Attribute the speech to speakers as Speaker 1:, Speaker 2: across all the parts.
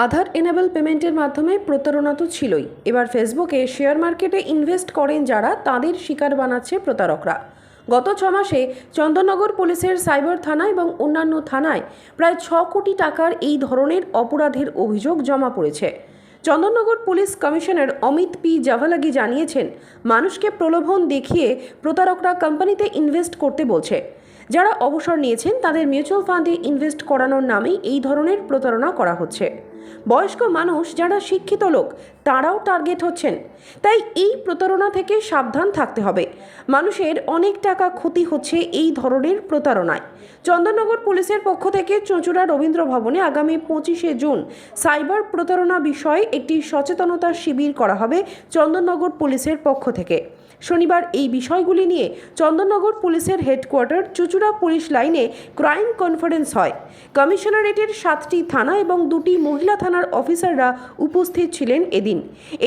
Speaker 1: আধার enable পেমেন্টের মাধ্যমে প্রতারণা তো ছিলই। এবার ফেসবুকে শেয়ার মার্কেটে ইনভেস্ট করেন যারা, তাদের শিকার বানাচ্ছে প্রতারকরা। গত ছ মাসে চন্দননগর পুলিশের সাইবার থানা এবং অন্যান্য থানায় প্রায় ছ কোটি টাকার এই ধরনের অপরাধের অভিযোগ জমা পড়েছে। Chandannagar police commissioner Amit P Javalagi জানিয়েছেন, মানুষকে প্রলোভন দেখিয়ে প্রতারকরা কোম্পানিতে ইনভেস্ট করতে বলছে। যারা অবসর নিয়েছেন, তাদের মিউচুয়াল ফান্ডে ইনভেস্ট করানোর নামেই এই ধরনের প্রতারণা করা হচ্ছে। বয়স্ক মানুষ যারা শিক্ষিত লোক তারাও টার্গেট হচ্ছেন। তাই এই প্রতারণা থেকে সাবধান থাকতে হবে। মানুষের অনেক টাকা ক্ষতি হচ্ছে এই ধরনের প্রতারণায়। চন্দননগর পুলিশের পক্ষ থেকে চুঁচুড়া রবীন্দ্র ভবনে আগামী পঁচিশে জুন সাইবার প্রতারণা বিষয়ে একটি সচেতনতা শিবির করা হবে চন্দননগর পুলিশের পক্ষ থেকে। শনিবার এই বিষয়গুলি নিয়ে চন্দননগর পুলিশের হেডকোয়ার্টার চুচুড়া পুলিশ লাইনে ক্রাইম কনফারেন্স হয়। কমিশনারেটের সাতটি থানা এবং দুটি মহিলা থানার অফিসাররা উপস্থিত ছিলেন এদিন।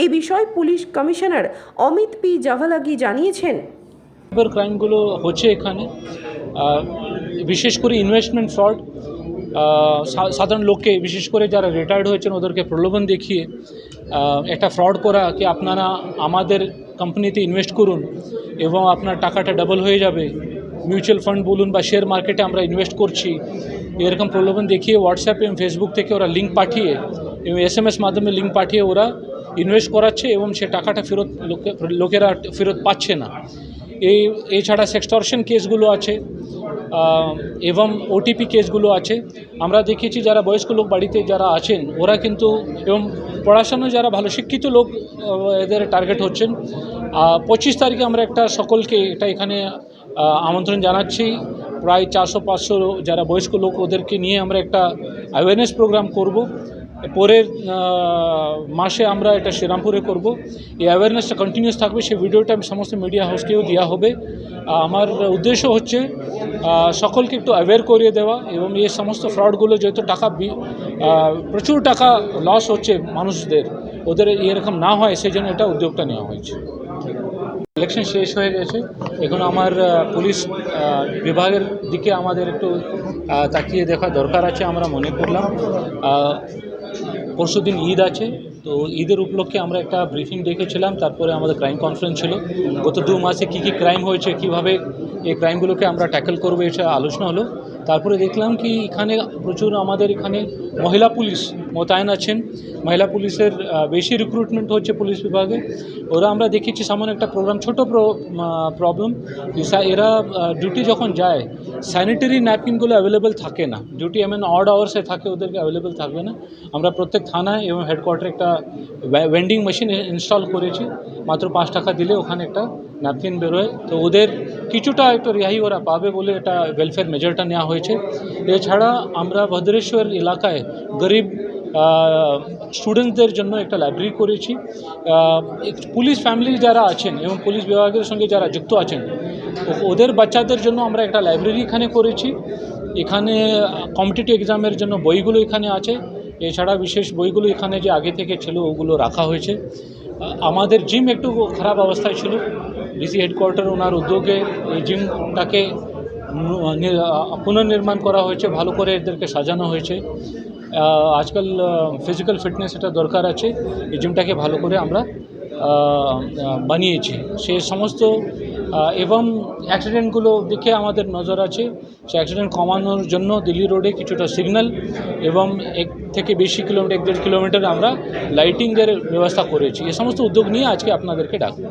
Speaker 1: এই বিষয়ে police commissioner Amit P Javalagi জানিয়েছেন।
Speaker 2: সাইবার ক্রাইমগুলো হচ্ছে এখানে। বিশেষ করে ইনভেস্টমেন্ট ফ্রড সাধারণ লোককে, বিশেষ করে যারা রিটায়ার্ড হয়েছেন ওদেরকে প্রলোভন দেখিয়ে একটা ফ্রড করা কি আপনারা আমাদের কোম্পানিতে ইনভেস্ট করুন এবং আপনার টাকাটা ডাবল হয়ে যাবে। মিউচুয়াল ফান্ড বলুন বা শেয়ার মার্কেটে আমরা ইনভেস্ট করছি। এরকম প্রলোভন দেখিয়ে হোয়াটসঅ্যাপ এবং ফেসবুক থেকে ওরা লিঙ্ক পাঠিয়ে এবং এস এম এস মাধ্যমে লিঙ্ক পাঠিয়ে ওরা ইনভেস্ট করাচ্ছে এবং সে টাকাটা ফেরত লোকে- লোকেরা ফেরত পাচ্ছে না। এই, এছাড়া সেক্সটর্শন কেসগুলো আছে এবং ওটিপি কেসগুলো আছে। আমরা দেখেছি যারা বয়স্ক লোক বাড়িতে যারা আছেন, ওরা কিন্তু, এবং পড়াশোনা যারা ভালো শিক্ষিত লোক এদের টার্গেট হচ্ছেন। পঁচিশ তারিখে আমরা একটা সকলকে এটা এখানে আমন্ত্রণ জানাচ্ছি। প্রায় চারশো পাঁচশো যারা বয়স্ক লোক ওদেরকে নিয়ে আমরা একটা অ্যাওয়ারনেস প্রোগ্রাম করব। পরের মাসে আমরা এটা শ্রীরামপুরে করব। এই অ্যাওয়ারনেসটা কন্টিনিউস থাকবে। সেই ভিডিওটা আমি সমস্ত মিডিয়া হাউসকেও দেওয়া হবে। আমার উদ্দেশ্য হচ্ছে সকলকে একটু অ্যাওয়্যার করিয়ে দেওয়া এবং এই সমস্ত ফ্রডগুলো যেহেতু টাকা প্রচুর টাকা লস হচ্ছে মানুষদের, ওদের এরকম না হয়, সেই জন্য এটা উদ্যোগটা নেওয়া হয়েছে। ইলেকশন শেষ হয়ে গেছে। এখন আমার পুলিশ বিভাগের দিকে আমাদের একটু তাকিয়ে দেখা দরকার আছে, আমরা মনে করলাম। পরশু দিন ঈদ আছে, তো ঈদের উপলক্ষে আমরা একটা ব্রিফিং দেখেছিলাম, তারপরে আমাদের ক্রাইম কনফারেন্স ছিল। গত দু মাসে কী কী ক্রাইম হয়েছে, কীভাবে এই ক্রাইমগুলোকে আমরা ট্যাকেল করব, এটা আলোচনা হলো। তারপরে দেখলাম কি এখানে প্রচুর আমাদের এখানে মহিলা পুলিশ মোতায়েন আছেন। মহিলা পুলিশের বেশি রিক্রুটমেন্ট হচ্ছে পুলিশ বিভাগে। ওরা আমরা দেখেছি সামান্য একটা প্রোগ্রাম ছোটো প্রবলেম এরা ডিউটি যখন যায় স্যানিটারি ন্যাপকিনগুলো অ্যাভেলেবেল থাকে না। ডিউটি এমন অড আওয়ার্সে থাকে, ওদেরকে অ্যাভেলেবেল থাকবে না। আমরা প্রত্যেক থানায় এবং হেডকোয়ার্টারে একটা ভেন্ডিং মেশিন ইনস্টল করেছি। মাত্র পাঁচ টাকা দিলে ওখানে একটা ন্যাপকিন বেরোয়। তো ওদের কিছুটা একটু রেহাই ওরা পাবে বলে এটা ওয়েলফেয়ার মেজারটা নেওয়া হয়েছে। এছাড়া আমরা ভদ্রেশ্বর এলাকায় গরিব স্টুডেন্টসদের জন্য একটা লাইব্রেরি করেছি। পুলিশ ফ্যামিলি যারা আছেন এবং পুলিশ বিভাগের সঙ্গে যারা যুক্ত আছেন, ওদের বাচ্চাদের জন্য আমরা একটা লাইব্রেরি এখানে করেছি। এখানে কম্পিটিটিভ এক্সামের জন্য বইগুলো এখানে আছে। এছাড়া বিশেষ বইগুলো এখানে যে আগে থেকে ছিল, ওগুলো রাখা হয়েছে। আমাদের জিম একটু খারাপ অবস্থায় ছিল। ডিসি হেডকোয়ার্টার ওনার উদ্যোগে এই জিমটাকে পুনর্নির্মাণ করা হয়েছে। ভালো করে এদেরকে সাজানো হয়েছে। আজকাল ফিজিক্যাল ফিটনেস এটা দরকার আছে। এই জিমটাকে ভালো করে আমরা বানিয়েছি। সে সমস্ত এবং অ্যাক্সিডেন্টগুলো দিকে আমাদের নজর আছে। সে অ্যাক্সিডেন্ট কমানোর জন্য দিল্লি রোডে কিছুটা সিগন্যাল এবং এক থেকে বেশি কিলোমিটার এক দেড় কিলোমিটার আমরা লাইটিংয়ের ব্যবস্থা করেছি। এ সমস্ত উদ্যোগ নিয়ে আজকে আপনাদেরকে ডাকবো।